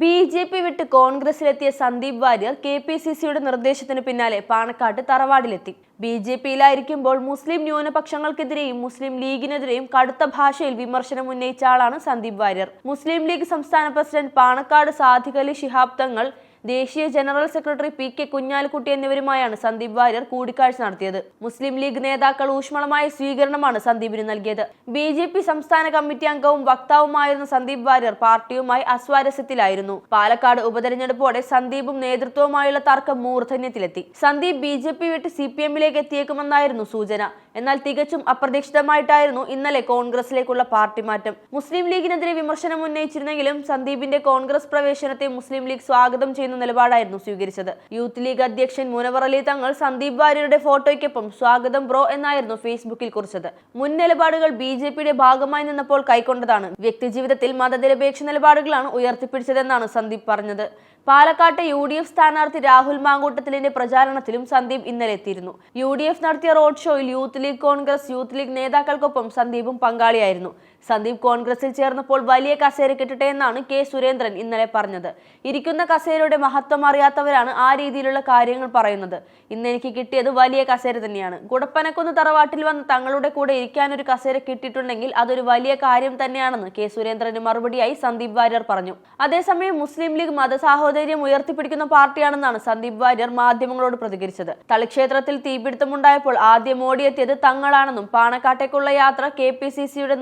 B J P വിട്ട് കോൺഗ്രസിലെത്തിയ Sandeep Warrier K P C സിയുടെ നിർദ്ദേശത്തിന് പിന്നാലെ പാണക്കാട്ട് തറവാടിലെത്തി. ബി ജെ പിയിലായിരിക്കുമ്പോൾ മുസ്ലിം ന്യൂനപക്ഷങ്ങൾക്കെതിരെയും മുസ്ലിം ലീഗിനെതിരെയും കടുത്ത ഭാഷയിൽ വിമർശനം ഉന്നയിച്ച ആളാണ് സന്ദീപ് വാര്യർ. മുസ്ലിം ലീഗ് സംസ്ഥാന പ്രസിഡന്റ് പാണക്കാട് അലി ശിഹാബ് തങ്ങൾ ദേശീയ general secretary P K Kunhalikutty എന്നിവരുമായാണ് Sandeep Warrier കൂടിക്കാഴ്ച നടത്തിയത്. മുസ്ലിം ലീഗ് നേതാക്കൾ ഊഷ്മളമായ സ്വീകരണമാണ് സന്ദീപിന് നൽകിയത്. ബി ജെ പി സംസ്ഥാന കമ്മിറ്റി അംഗവും വക്താവുമായിരുന്ന സന്ദീപ് വാര്യർ പാർട്ടിയുമായി അസ്വാരസ്യത്തിലായിരുന്നു. പാലക്കാട് ഉപതെരഞ്ഞെടുപ്പോടെ സന്ദീപും നേതൃത്വവുമായുള്ള തർക്കം മൂർധന്യത്തിലെത്തി. സന്ദീപ് ബി ജെ പി വിട്ട് സി പി എമ്മിലേക്ക് എത്തിയേക്കുമെന്നായിരുന്നു സൂചന. എന്നാൽ തികച്ചും അപ്രതീക്ഷിതമായിട്ടായിരുന്നു ഇന്നലെ കോൺഗ്രസിലേക്കുള്ള പാർട്ടി മാറ്റം. മുസ്ലിം ലീഗിനെതിരെ വിമർശനം ഉന്നയിച്ചിരുന്നെങ്കിലും സന്ദീപിന്റെ കോൺഗ്രസ് പ്രവേശനത്തെ മുസ്ലിം ലീഗ് സ്വാഗതം ചെയ്യുന്ന നിലപാടായിരുന്നു സ്വീകരിച്ചത്. യൂത്ത് ലീഗ് അധ്യക്ഷൻ മുനവർ അലി തങ്ങൾ സന്ദീപ് വാര്യരുടെ ഫോട്ടോയ്ക്കൊപ്പം സ്വാഗതം ബ്രോ എന്നായിരുന്നു ഫേസ്ബുക്കിൽ കുറിച്ചത്. മുൻ നിലപാടുകൾ ബി ജെ പിയുടെ ഭാഗമായി നിന്നപ്പോൾ കൈക്കൊണ്ടതാണ്. വ്യക്തിജീവിതത്തിൽ മതനിരപേക്ഷ നിലപാടുകളാണ് ഉയർത്തിപ്പിടിച്ചതെന്നാണ് സന്ദീപ് പറഞ്ഞത്. പാലക്കാട്ടെ യു ഡി എഫ് സ്ഥാനാർത്ഥി രാഹുൽ മാങ്കൂട്ടത്തിലിന്റെ പ്രചാരണത്തിലും സന്ദീപ് ഇന്നലെ എത്തിയിരുന്നു. യു ഡി എഫ് നടത്തിയ റോഡ് ഷോയിൽ youth league Congress youth league നേതാക്കൾക്കൊപ്പം സന്ദീപും പങ്കാളിയായിരുന്നു. സന്ദീപ് കോൺഗ്രസിൽ ചേർന്നപ്പോൾ വലിയ കസേര കിട്ടട്ടെ എന്നാണ് കെ സുരേന്ദ്രൻ ഇന്നലെ പറഞ്ഞത്. ഇരിക്കുന്ന കസേരയുടെ മഹത്വം അറിയാത്തവരാണ് ആ രീതിയിലുള്ള കാര്യങ്ങൾ പറയുന്നത്. ഇന്ന് എനിക്ക് കിട്ടിയത് വലിയ കസേര തന്നെയാണ്. കുടപ്പനക്കുന്ന് തറവാട്ടിൽ വന്ന് തങ്ങളുടെ കൂടെ ഇരിക്കാൻ ഒരു കസേര കിട്ടിയിട്ടുണ്ടെങ്കിൽ അതൊരു വലിയ കാര്യം തന്നെയാണെന്ന് കെ. സുരേന്ദ്രന് മറുപടിയായി സന്ദീപ് വാര്യർ പറഞ്ഞു. അതേസമയം മുസ്ലിം ലീഗ് മതസാഹോദര്യം ഉയർത്തിപ്പിടിക്കുന്ന പാർട്ടിയാണെന്നാണ് സന്ദീപ് വാര്യർ മാധ്യമങ്ങളോട് പ്രതികരിച്ചത്. തളിക്ഷേത്രത്തിൽ തീപിടുത്തമുണ്ടായപ്പോൾ ആദ്യം ഓടിയെത്തിയത് തങ്ങളാണെന്നും പാണക്കാട്ടേക്കുള്ള യാത്ര കെ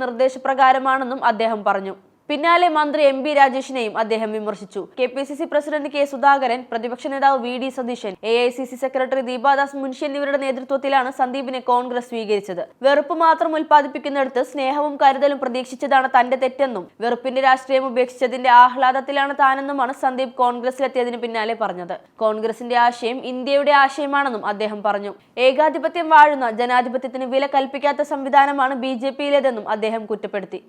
നിർദ്ദേശപ്രകാരമാണെന്നും അദ്ദേഹം പറഞ്ഞു. പിന്നാലെ മന്ത്രി എം പി രാജേഷിനെയും അദ്ദേഹം വിമർശിച്ചു. K P C C president K Sudhakaran പ്രതിപക്ഷ നേതാവ് V D Satheesan A I C C secretary Deepadas Munshi എന്നിവരുടെ നേതൃത്വത്തിലാണ് സന്ദീപിനെ കോൺഗ്രസ് സ്വീകരിച്ചത്. വെറുപ്പ് മാത്രം ഉൽപ്പാദിപ്പിക്കുന്നിടത്ത് സ്നേഹവും കരുതലും പ്രതീക്ഷിച്ചതാണ് തന്റെ തെറ്റെന്നും വെറുപ്പിന്റെ രാഷ്ട്രീയം ഉപേക്ഷിച്ചതിന്റെ ആഹ്ലാദത്തിലാണ് താനെന്നുമാണ് സന്ദീപ് കോൺഗ്രസിലെത്തിയതിന് പിന്നാലെ പറഞ്ഞത്. കോൺഗ്രസിന്റെ ആശയം ഇന്ത്യയുടെ ആശയമാണെന്നും അദ്ദേഹം പറഞ്ഞു. ഏകാധിപത്യം വാഴുന്ന ജനാധിപത്യത്തിന് വില കൽപ്പിക്കാത്ത സംവിധാനമാണ് ബി ജെ പിയിലേതെന്നും അദ്ദേഹം കുറ്റപ്പെടുത്തി.